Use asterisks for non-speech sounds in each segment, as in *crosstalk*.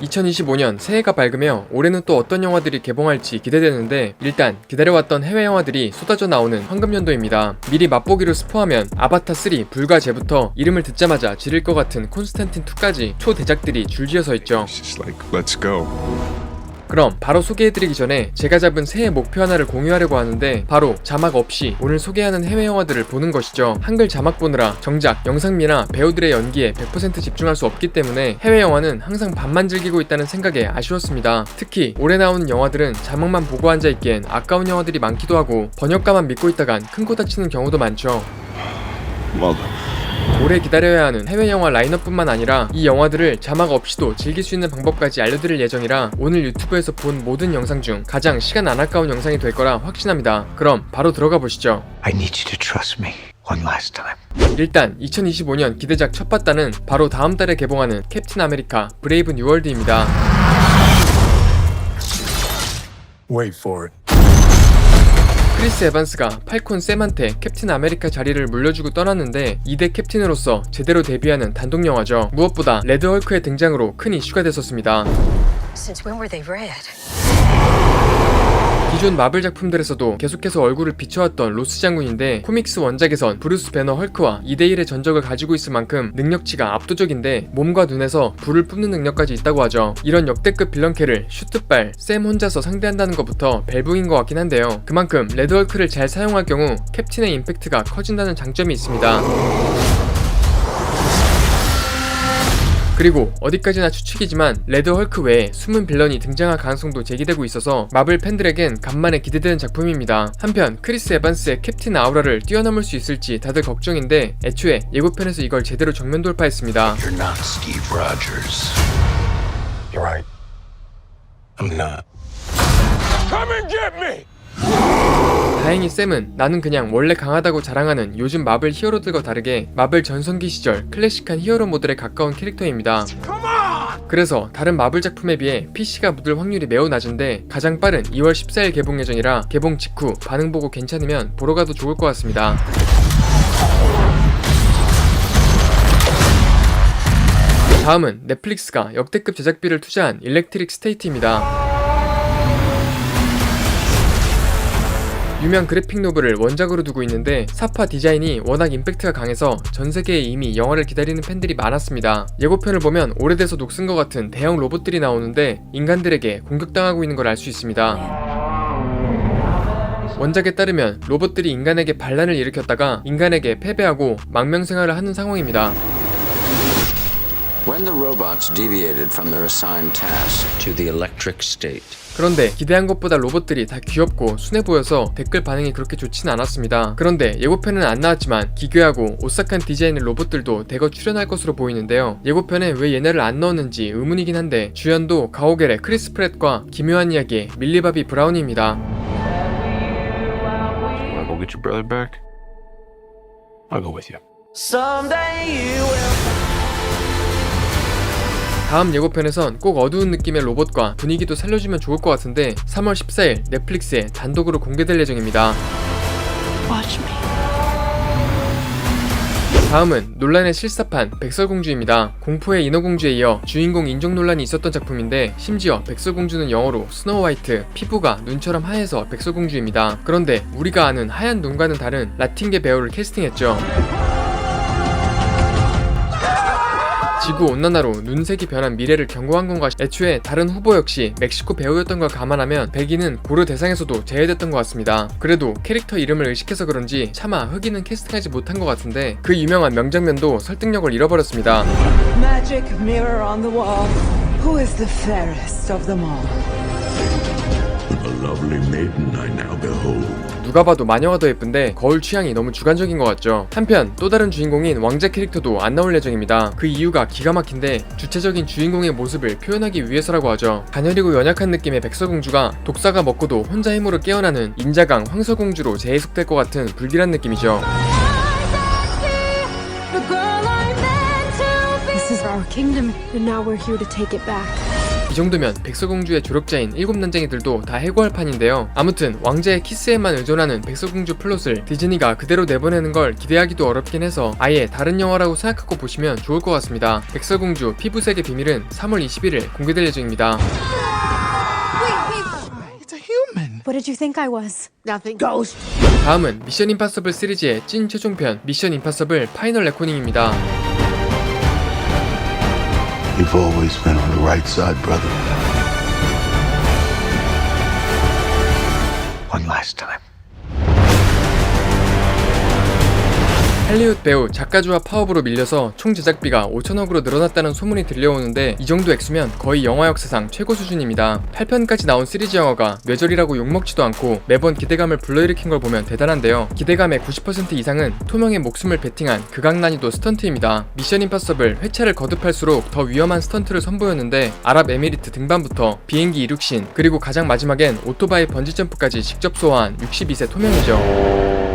2025년 새해가 밝으며 올해는 또 어떤 영화들이 개봉할지 기대되는데 일단 기다려왔던 해외 영화들이 쏟아져 나오는 황금연도입니다. 미리 맛보기로 스포하면 아바타 3 불가제부터 이름을 듣자마자 지를 것 같은 콘스탄틴 2까지 초대작들이 줄지어 서 있죠. 그럼 바로 소개해드리기 전에 제가 잡은 새해 목표 하나를 공유하려고 하는데 바로 자막 없이 오늘 소개하는 해외 영화들을 보는 것이죠. 한글 자막 보느라 정작 영상미나 배우들의 연기에 100% 집중할 수 없기 때문에 해외 영화는 항상 반만 즐기고 있다는 생각에 아쉬웠습니다. 특히 올해 나오는 영화들은 자막만 보고 앉아있기엔 아까운 영화들이 많기도 하고 번역가만 믿고 있다간 큰 코 다치는 경우도 많죠. Done. 오래 기다려야 하는 해외 영화 라인업뿐만 아니라 이 영화들을 자막 없이도 즐길 수 있는 방법까지 알려드릴 예정이라 오늘 유튜브에서 본 모든 영상 중 가장 시간 안 아까운 영상이 될 거라 확신합니다. 그럼 바로 들어가 보시죠. I need you to trust me one last time. 일단 2025년 기대작 첫 봤다는 바로 다음 달에 개봉하는 캡틴 아메리카 브레이브 뉴월드입니다. Wait for it. 크리스 에반스가 팔콘 샘한테 캡틴 아메리카 자리를 물려주고 떠났는데 2대 캡틴으로서 제대로 데뷔하는 단독 영화죠. 무엇보다 레드 헐크의 등장으로 큰 이슈가 됐었습니다. 기존 마블 작품들에서도 계속해서 얼굴을 비춰왔던 로스 장군인데 코믹스 원작에선 브루스 배너 헐크와 2대1의 전적을 가지고 있을 만큼 능력치가 압도적인데 몸과 눈에서 불을 뿜는 능력까지 있다고 하죠. 이런 역대급 빌런캐를 슈트발, 샘 혼자서 상대한다는 것부터 벨붕인 것 같긴 한데요. 그만큼 레드 헐크를 잘 사용할 경우 캡틴의 임팩트가 커진다는 장점이 있습니다. 그리고 어디까지나 추측이지만 레드 헐크 외에 숨은 빌런이 등장할 가능성도 제기되고 있어서 마블 팬들에겐 간만에 기대되는 작품입니다. 한편 크리스 에반스의 캡틴 아우라를 뛰어넘을 수 있을지 다들 걱정인데 애초에 예고편에서 이걸 제대로 정면 돌파했습니다. You're not Steve Rogers. You're right. I'm not. Come and get me! 다행히 샘은 나는 그냥 원래 강하다고 자랑하는 요즘 마블 히어로들과 다르게 마블 전성기 시절 클래식한 히어로 모델에 가까운 캐릭터입니다. 그래서 다른 마블 작품에 비해 PC가 묻을 확률이 매우 낮은데 가장 빠른 2월 14일 개봉 예정이라 개봉 직후 반응 보고 괜찮으면 보러 가도 좋을 것 같습니다. 다음은 넷플릭스가 역대급 제작비를 투자한 일렉트릭 스테이트입니다. 유명 그래픽 노블을 원작으로 두고 있는데 사파 디자인이 워낙 임팩트가 강해서 전 세계에 이미 영화를 기다리는 팬들이 많았습니다. 예고편을 보면 오래돼서 녹슨 것 같은 대형 로봇들이 나오는데 인간들에게 공격당하고 있는 걸 알 수 있습니다. 원작에 따르면 로봇들이 인간에게 반란을 일으켰다가 인간에게 패배하고 망명생활을 하는 상황입니다. When the robots deviated from their assigned task, to the electric state. 그런데 기대한 것보다 로봇들이 다 귀엽고 순해 보여서 댓글 반응이 그렇게 좋진 않았습니다. 그런데 예고편은 안 나왔지만 기괴하고 오싹한 디자인의 로봇들도 대거 출연할 것으로 보이는데요. 예고편에 왜 얘네를 안 넣었는지 의문이긴 한데 주연도 가오겔의 크리스 프렛과 기묘한 이야기의 밀리바비 브라운입니다. Wanna go get your brother back? I'll go with you. 다음 예고편에선 꼭 어두운 느낌의 로봇과 분위기도 살려주면 좋을 것 같은데 3월 14일 넷플릭스에 단독으로 공개될 예정입니다. 다음은 논란의 실사판 백설공주입니다. 공포의 인어공주에 이어 주인공 인종 논란이 있었던 작품인데 심지어 백설공주는 영어로 스노우 화이트, 피부가 눈처럼 하얘서 백설공주입니다. 그런데 우리가 아는 하얀 눈과는 다른 라틴계 배우를 캐스팅했죠. 지구 온난화로 눈색이 변한 미래를 경고한 건가 애초에 다른 후보 역시 멕시코 배우였던 걸 감안하면 백인은 고려 대상에서도 제외됐던 것 같습니다. 그래도 캐릭터 이름을 의식해서 그런지 차마 흑인은 캐스팅하지 못한 것 같은데 그 유명한 명장면도 설득력을 잃어버렸습니다. 누가 봐도 마녀가 더 예쁜데 거울 취향이 너무 주관적인 것 같죠. 한편 또 다른 주인공인 왕자 캐릭터도 안 나올 예정입니다. 그 이유가 기가 막힌데 주체적인 주인공의 모습을 표현하기 위해서라고 하죠. 가녀리고 연약한 느낌의 백설공주가 독사가 먹고도 혼자 힘으로 깨어나는 인자강 황설공주로 재해석될 것 같은 불길한 느낌이죠. This is our kingdom, and now we're here to take it back. 이 정도면 백설공주의 조력자인 일곱 난쟁이들도 다 해고할 판인데요. 아무튼 왕자의 키스에만 의존하는 백설공주 플롯을 디즈니가 그대로 내보내는 걸 기대하기도 어렵긴 해서 아예 다른 영화라고 생각하고 보시면 좋을 것 같습니다. 백설공주 피부색의 비밀은 3월 21일 공개될 예정입니다. What did you think I was? 다음은 미션 임파서블 시리즈의 찐 최종편 미션 임파서블 파이널 레코닝입니다. You've always been on the right side, brother. One last time. 할리우드 배우 작가주와 파업으로 밀려서 총 제작비가 5천억으로 늘어났다는 소문이 들려오는데 이 정도 액수면 거의 영화 역사상 최고 수준입니다. 8편까지 나온 시리즈 영화가 뇌절이라고 욕먹지도 않고 매번 기대감을 불러일으킨 걸 보면 대단한데요. 기대감의 90% 이상은 토명의 목숨을 베팅한 극악난이도 스턴트입니다. 미션 임파서블 회차를 거듭할수록 더 위험한 스턴트를 선보였는데 아랍에미리트 등반부터 비행기 이륙신 그리고 가장 마지막엔 오토바이 번지점프까지 직접 소화한 62세 토명이죠.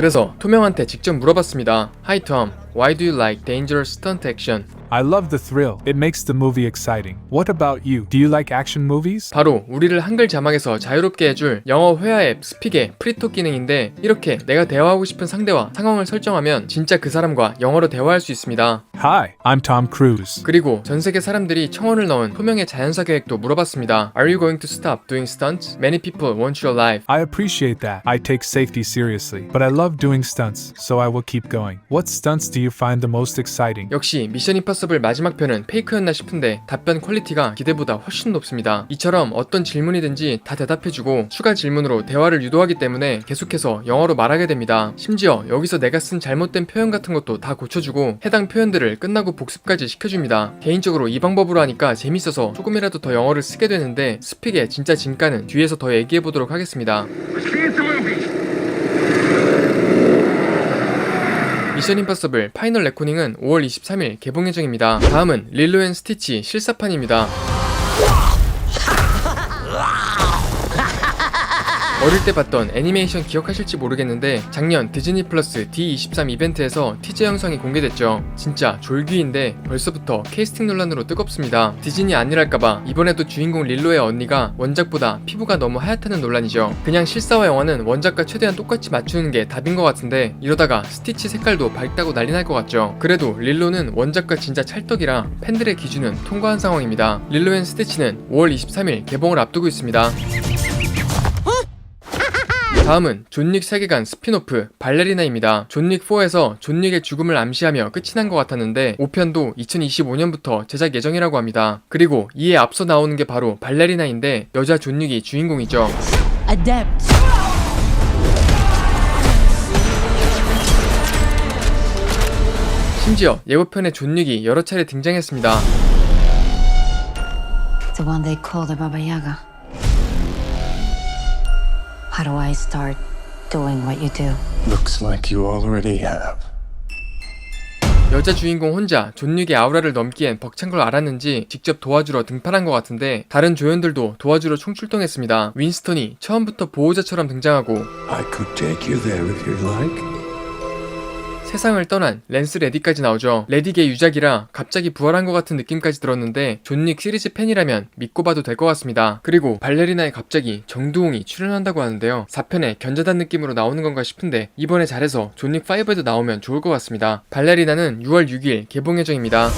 그래서 토명한테 직접 물어봤습니다. Hi Tom, why do you like dangerous stunt action? I love the thrill. It makes the movie exciting. What about you? Do you like action movies? 바로 우리를 한글 자막에서 자유롭게 해줄 영어 회화 앱 스픽의 프리톡 기능인데 이렇게 내가 대화하고 싶은 상대와 상황을 설정하면 진짜 그 사람과 영어로 대화할 수 있습니다. Hi, I'm Tom Cruise. 그리고 전 세계 사람들이 청원을 넣은 토명의 자연사 계획도 물어봤습니다. Are you going to stop doing stunts? Many people want you alive. I appreciate that. I take safety seriously, but I love doing stunts, so I will keep going. What stunts do you find the most exciting? 역시 미션 임파서 블 마지막 편은 페이크였나 싶은데 답변 퀄리티가 기대보다 훨씬 높습니다. 이처럼 어떤 질문이든지 다 대답해주고 추가 질문으로 대화를 유도하기 때문에 계속해서 영어로 말하게 됩니다. 심지어 여기서 내가 쓴 잘못된 표현 같은 것도 다 고쳐주고 해당 표현들을 끝나고 복습까지 시켜줍니다. 개인적으로 이 방법으로 하니까 재밌어서 조금이라도 더 영어를 쓰게 되는데 스픽의 진짜 진가는 뒤에서 더 얘기해보도록 하겠습니다. 미션 임파서블 파이널 레코닝은 5월 23일 개봉 예정입니다. 다음은 릴로 앤 스티치 실사판입니다. 어릴 때 봤던 애니메이션 기억하실지 모르겠는데 작년 디즈니 플러스 D23 이벤트에서 티저 영상이 공개됐죠. 진짜 졸귀인데 벌써부터 캐스팅 논란으로 뜨겁습니다. 디즈니 아니랄까봐 이번에도 주인공 릴로의 언니가 원작보다 피부가 너무 하얗다는 논란이죠. 그냥 실사와 영화는 원작과 최대한 똑같이 맞추는 게 답인 것 같은데 이러다가 스티치 색깔도 밝다고 난리 날 것 같죠. 그래도 릴로는 원작과 진짜 찰떡이라 팬들의 기준은 통과한 상황입니다. 릴로 앤 스티치는 5월 23일 개봉을 앞두고 있습니다. 다음은 존윅 세계관 스피노프 발레리나입니다. 존윅 4에서 존윅의 죽음을 암시하며 끝이 난 것 같았는데 5편도 2025년부터 제작 예정이라고 합니다. 그리고 이에 앞서 나오는 게 바로 발레리나인데 여자 존윅이 주인공이죠. Adept. 심지어 예고편에 존윅이 여러 차례 등장했습니다. The one they call the Baba Yaga. How do I start doing what you do? Looks like you already have. 여자 주인공 혼자 존윅의 아우라를 넘기엔 벅찬 걸 알았는지 직접 도와주러 등판한 것 같은데 다른 조연들도 도와주러 총출동했습니다. 윈스턴이 처음부터 보호자처럼 등장하고 I could take you there if you'd like. 세상을 떠난 랜스 레디까지 나오죠. 레디계 유작이라 갑자기 부활한 것 같은 느낌까지 들었는데 존닉 시리즈 팬이라면 믿고 봐도 될 것 같습니다. 그리고 발레리나에 갑자기 정두홍이 출연한다고 하는데요. 4편에 견자단 느낌으로 나오는 건가 싶은데 이번에 잘해서 존닉 5에도 나오면 좋을 것 같습니다. 발레리나는 6월 6일 개봉 예정입니다.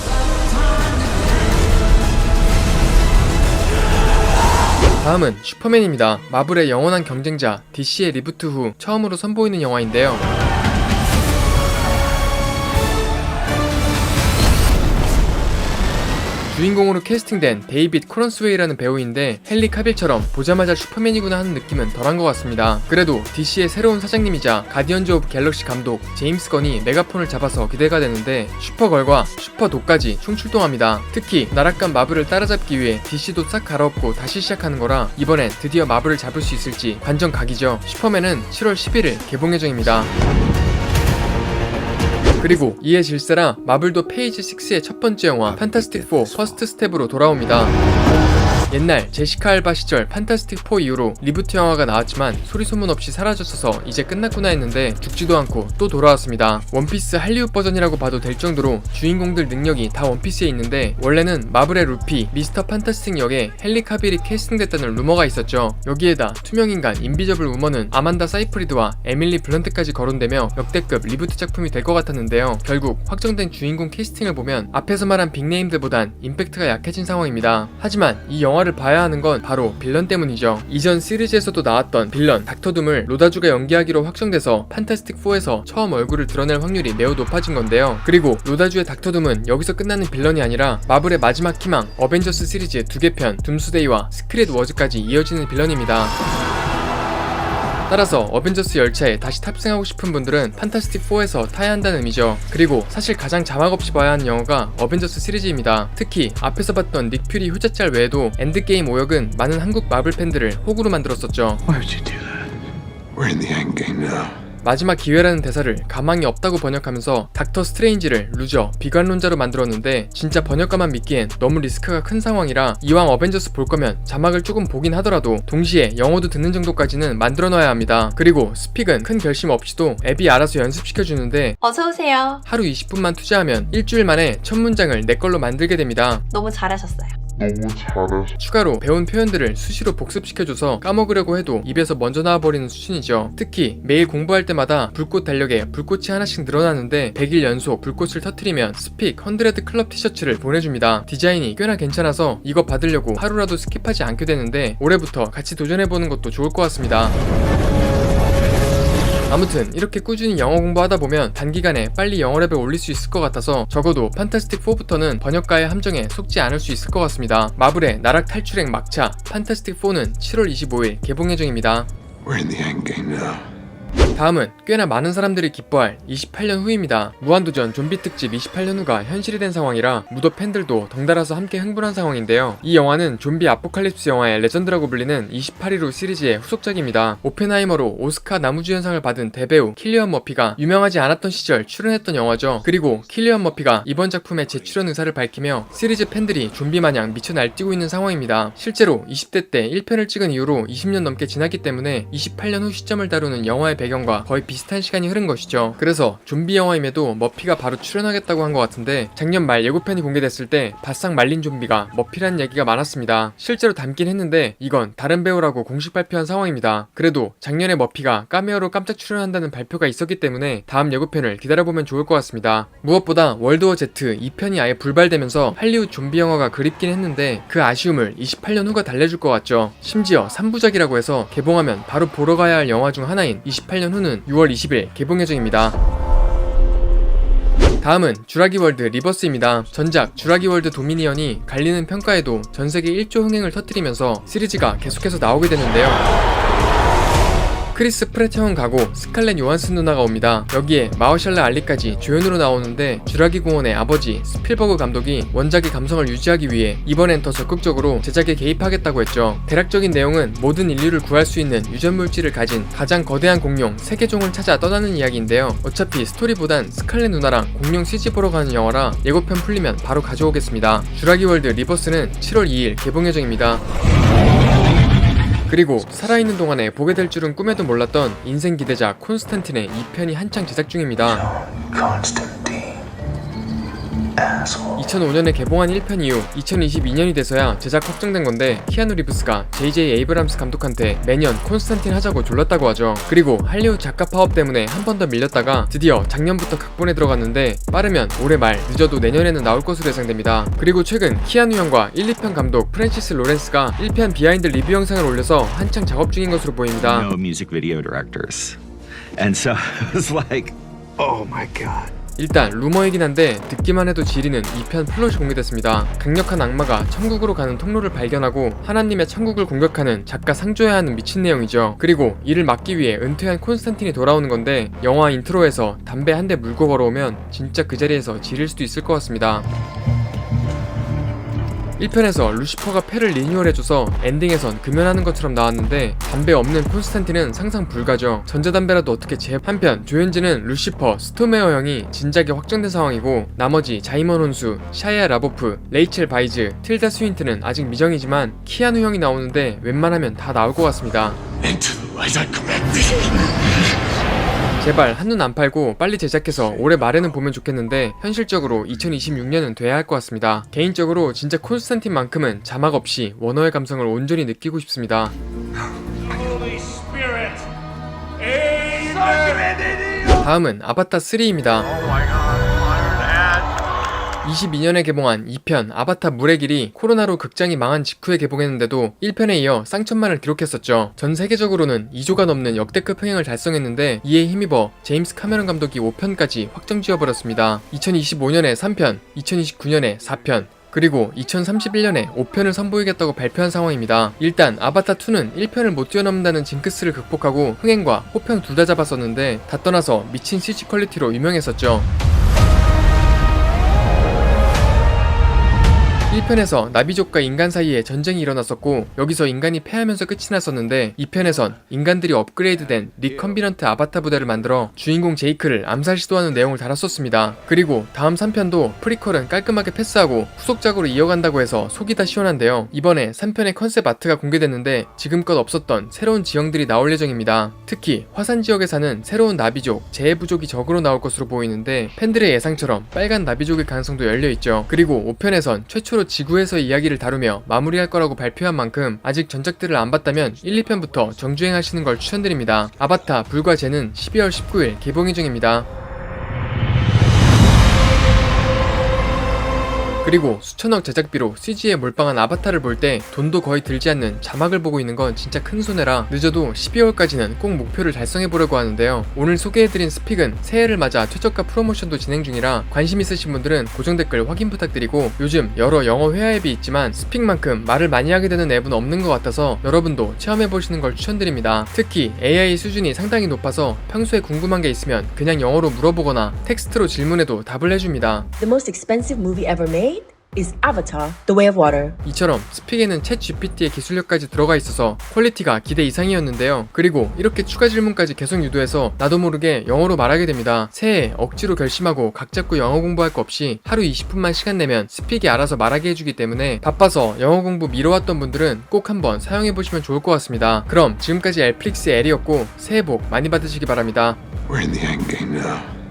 다음은 슈퍼맨입니다. 마블의 영원한 경쟁자 DC의 리부트 후 처음으로 선보이는 영화인데요. 주인공으로 캐스팅된 데이빗 코런스웨이라는 배우인데 헨리 카빌처럼 보자마자 슈퍼맨이구나 하는 느낌은 덜한 것 같습니다. 그래도 DC의 새로운 사장님이자 가디언즈 오브 갤럭시 감독 제임스 건이 메가폰을 잡아서 기대가 되는데 슈퍼걸과 슈퍼도까지 총출동합니다. 특히 나락간 마블을 따라잡기 위해 DC도 싹 갈아엎고 다시 시작하는 거라 이번엔 드디어 마블을 잡을 수 있을지 관전 각이죠. 슈퍼맨은 7월 11일 개봉 예정입니다. 그리고 이에 질세라 마블도 페이지 6의 첫 번째 영화 판타스틱 4 퍼스트 스텝으로 돌아옵니다. 옛날 제시카 알바 시절 판타스틱 4 이후로 리부트 영화가 나왔지만 소리 소문 없이 사라졌어서 이제 끝났구나 했는데 죽지도 않고 또 돌아왔습니다. 원피스 할리우드 버전이라고 봐도 될 정도로 주인공들 능력이 다 원피스에 있는데 원래는 마블의 루피, 미스터 판타스틱 역에 헨리 카빌이 캐스팅됐다는 루머가 있었죠. 여기에다 투명인간 인비저블 우먼은 아만다 사이프리드와 에밀리 블런트까지 거론되며 역대급 리부트 작품이 될 것 같았는데요. 결국 확정된 주인공 캐스팅을 보면 앞에서 말한 빅네임들보단 임팩트가 약해진 상황입니다. 하지만 이 영화 를 봐야 하는 건 바로 빌런 때문이죠. 이전 시리즈에서도 나왔던 빌런 닥터둠을 로다주가 연기하기로 확정돼서 판타스틱 4에서 처음 얼굴을 드러낼 확률이 매우 높아진 건데요. 그리고 로다주의 닥터둠은 여기서 끝나는 빌런이 아니라 마블의 마지막 희망 어벤져스 시리즈 두 개 편 둠스데이와 스크릿 워즈까지 이어지는 빌런입니다. 따라서 어벤져스 열차에 다시 탑승하고 싶은 분들은 판타스틱 4에서 타야 한다는 의미죠. 그리고 사실 가장 자막 없이 봐야 하는 영화가 어벤져스 시리즈입니다. 특히 앞에서 봤던 닉 퓨리 효자짤 외에도 엔드게임 오역은 많은 한국 마블 팬들을 호구로 만들었었죠. Why'd you do that? We're in the endgame now. 마지막 기회라는 대사를 가망이 없다고 번역하면서 닥터 스트레인지를 루저, 비관론자로 만들었는데 진짜 번역가만 믿기엔 너무 리스크가 큰 상황이라 이왕 어벤져스 볼 거면 자막을 조금 보긴 하더라도 동시에 영어도 듣는 정도까지는 만들어 놔야 합니다. 그리고 스픽은 큰 결심 없이도 앱이 알아서 연습시켜 주는데 어서 오세요. 하루 20분만 투자하면 일주일 만에 첫 문장을 내 걸로 만들게 됩니다. 너무 잘하셨어요. 추가로 배운 표현들을 수시로 복습시켜줘서 까먹으려고 해도 입에서 먼저 나와버리는 수준이죠. 특히 매일 공부할 때마다 불꽃 달력에 불꽃이 하나씩 늘어나는데 100일 연속 불꽃을 터트리면 스픽 헌드레드 클럽 티셔츠를 보내줍니다. 디자인이 꽤나 괜찮아서 이거 받으려고 하루라도 스킵하지 않게 되는데 올해부터 같이 도전해보는 것도 좋을 것 같습니다. 아무튼 이렇게 꾸준히 영어 공부하다 보면 단기간에 빨리 영어 레벨 올릴 수 있을 것 같아서 적어도 판타스틱 4부터는 번역가의 함정에 속지 않을 수 있을 것 같습니다. 마블의 나락 탈출행 막차 판타스틱 4는 7월 25일 개봉 예정입니다. 다음은 꽤나 많은 사람들이 기뻐할 28년 후입니다. 무한도전 좀비 특집 28년 후가 현실이 된 상황이라 무도 팬들도 덩달아서 함께 흥분한 상황인데요. 이 영화는 좀비 아포칼립스 영화의 레전드라고 불리는 28일 후 시리즈의 후속작입니다. 오펜하이머로 오스카 나무주연상을 받은 대배우 킬리언 머피가 유명하지 않았던 시절 출연했던 영화죠. 그리고 킬리언 머피가 이번 작품에 재출연 의사를 밝히며 시리즈 팬들이 좀비 마냥 미쳐 날뛰고 있는 상황입니다. 실제로 20대 때 1편을 찍은 이후로 20년 넘게 지났기 때문에 28년 후 시점을 다루는 영화의 배경 과 거의 비슷한 시간이 흐른 것이죠. 그래서 좀비 영화임에도 머피가 바로 출연하겠다고 한 것 같은데 작년 말 예고편이 공개됐을 때 바싹 말린 좀비가 머피라는 얘기가 많았습니다. 실제로 닮긴 했는데 이건 다른 배우라고 공식 발표한 상황입니다. 그래도 작년에 머피가 까메오로 깜짝 출연한다는 발표가 있었기 때문에 다음 예고편을 기다려보면 좋을 것 같습니다. 무엇보다 월드워 Z 2편이 아예 불발되면서 할리우드 좀비 영화가 그립긴 했는데 그 아쉬움을 28년 후가 달래줄 것 같죠. 심지어 3부작이라고 해서 개봉하면 바로 보러 가야 할 영화 중 하나인 28년 후는 6월 20일 개봉 예정입니다. 다음은 주라기 월드 리버스입니다. 전작 주라기 월드 도미니언이 갈리는 평가에도 전 세계 1조 흥행을 터뜨리면서 시리즈가 계속해서 나오게 되는데요. 크리스 프레테온 가고 스칼렛 요한슨 누나가 옵니다. 여기에 마어샬라 알리까지 조연으로 나오는데 주라기 공원의 아버지 스필버그 감독이 원작의 감성을 유지하기 위해 이번엔 더 적극적으로 제작에 개입하겠다고 했죠. 대략적인 내용은 모든 인류를 구할 수 있는 유전 물질을 가진 가장 거대한 공룡 세계종을 찾아 떠나는 이야기인데요. 어차피 스토리보단 스칼렛 누나랑 공룡 CG 보러 가는 영화라 예고편 풀리면 바로 가져오겠습니다. 주라기 월드 리버스는 7월 2일 개봉 예정입니다. 그리고 살아있는 동안에 보게 될 줄은 꿈에도 몰랐던 인생 기대작 콘스탄틴의 2편이 한창 제작 중입니다. Constantine. Asshole. 2005년에 개봉한 1편 이후 2022년이 돼서야 제작 확정된 건데 키아누 리브스가 JJ 에이브람스 감독한테 매년 콘스탄틴 하자고 졸랐다고 하죠. 그리고 할리우드 작가 파업 때문에 한 번 더 밀렸다가 드디어 작년부터 각본에 들어갔는데 빠르면 올해 말 늦어도 내년에는 나올 것으로 예상됩니다. 그리고 최근 키아누 형과 1, 2편 감독 프랜시스 로렌스가 1편 비하인드 리뷰 영상을 올려서 한창 작업 중인 것으로 보입니다. no music video directors. And so *laughs* it was like, oh my god. 일단 루머이긴 한데 듣기만 해도 지리는 2편 플롯이 공개됐습니다. 강력한 악마가 천국으로 가는 통로를 발견하고 하나님의 천국을 공격하는 작가 상조해야 하는 미친 내용이죠. 그리고 이를 막기 위해 은퇴한 콘스탄틴이 돌아오는 건데 영화 인트로에서 담배 한 대 물고 걸어오면 진짜 그 자리에서 지릴 수도 있을 것 같습니다. 1편에서 루시퍼가 패를 리뉴얼해줘서 엔딩에선 금연하는 것처럼 나왔는데 담배 없는 콘스탄틴은 상상 불가죠. 전자담배라도 어떻게 제 한편 조현진은 루시퍼, 스토메어 형이 진작에 확정된 상황이고 나머지 자이먼 혼수, 샤이아 라보프, 레이첼 바이즈, 틸다 스윈트는 아직 미정이지만 키아누 형이 나오는데 웬만하면 다 나올 것 같습니다. 제발 한눈 안 팔고 빨리 제작해서 올해 말에는 보면 좋겠는데 현실적으로 2026년은 돼야 할 것 같습니다. 개인적으로 진짜 콘스탄틴만큼은 자막 없이 원어의 감성을 온전히 느끼고 싶습니다. 다음은 아바타 3입니다. 22년에 개봉한 2편 아바타 물의 길이 코로나로 극장이 망한 직후에 개봉했는데도 1편에 이어 쌍천만을 기록했었죠. 전 세계적으로는 2조가 넘는 역대급 흥행을 달성했는데 이에 힘입어 제임스 카메론 감독이 5편까지 확정 지어버렸습니다. 2025년에 3편, 2029년에 4편, 그리고 2031년에 5편을 선보이겠다고 발표한 상황입니다. 일단 아바타2는 1편을 못 뛰어넘는다는 징크스를 극복하고 흥행과 호평 둘 다 잡았었는데 다 떠나서 미친 CG 퀄리티로 유명했었죠. 1편에서 나비족과 인간 사이에 전쟁이 일어났었고 여기서 인간이 패하면서 끝이 났었는데 2편에선 인간들이 업그레이드된 리컨비넌트 아바타 부대를 만들어 주인공 제이크를 암살 시도하는 내용을 달았었습니다. 그리고 다음 3편도 프리퀄은 깔끔하게 패스하고 후속작으로 이어간다고 해서 속이 다 시원한데요. 이번에 3편의 컨셉 아트가 공개됐는데 지금껏 없었던 새로운 지형들이 나올 예정입니다. 특히 화산 지역에 사는 새로운 나비족, 재해부족이 적으로 나올 것으로 보이는데 팬들의 예상처럼 빨간 나비족일 가능성도 열려있죠. 그리고 5편에선 최초로 지구에서 이야기를 다루며 마무리할 거라고 발표한 만큼 아직 전작들을 안 봤다면 1, 2편부터 정주행하시는 걸 추천드립니다. 아바타 불과 제는 12월 19일 개봉 예정입니다. 그리고 수천억 제작비로 CG에 몰빵한 아바타를 볼 때 돈도 거의 들지 않는 자막을 보고 있는 건 진짜 큰 손해라 늦어도 12월까지는 꼭 목표를 달성해 보려고 하는데요. 오늘 소개해드린 스픽은 새해를 맞아 최저가 프로모션도 진행 중이라 관심 있으신 분들은 고정 댓글 확인 부탁드리고 요즘 여러 영어 회화 앱이 있지만 스픽만큼 말을 많이 하게 되는 앱은 없는 것 같아서 여러분도 체험해 보시는 걸 추천드립니다. 특히 AI 수준이 상당히 높아서 평소에 궁금한 게 있으면 그냥 영어로 물어보거나 텍스트로 질문해도 답을 해줍니다. The most expensive movie ever made is Avatar: The Way of Water. 이처럼 스픽에는 챗 GPT의 기술력까지 들어가 있어서 퀄리티가 기대 이상이었는데요. 그리고 이렇게 추가 질문까지 계속 유도해서 나도 모르게 영어로 말하게 됩니다. 새해 억지로 결심하고 각 잡고 영어 공부할 거 없이 하루 20분만 시간 내면 스픽이 알아서 말하게 해주기 때문에 바빠서 영어 공부 미뤄왔던 분들은 꼭 한번 사용해 보시면 좋을 것 같습니다. 그럼 지금까지 엘플릭스 엘이었고 새해 복 많이 받으시기 바랍니다. We're in the endgame now.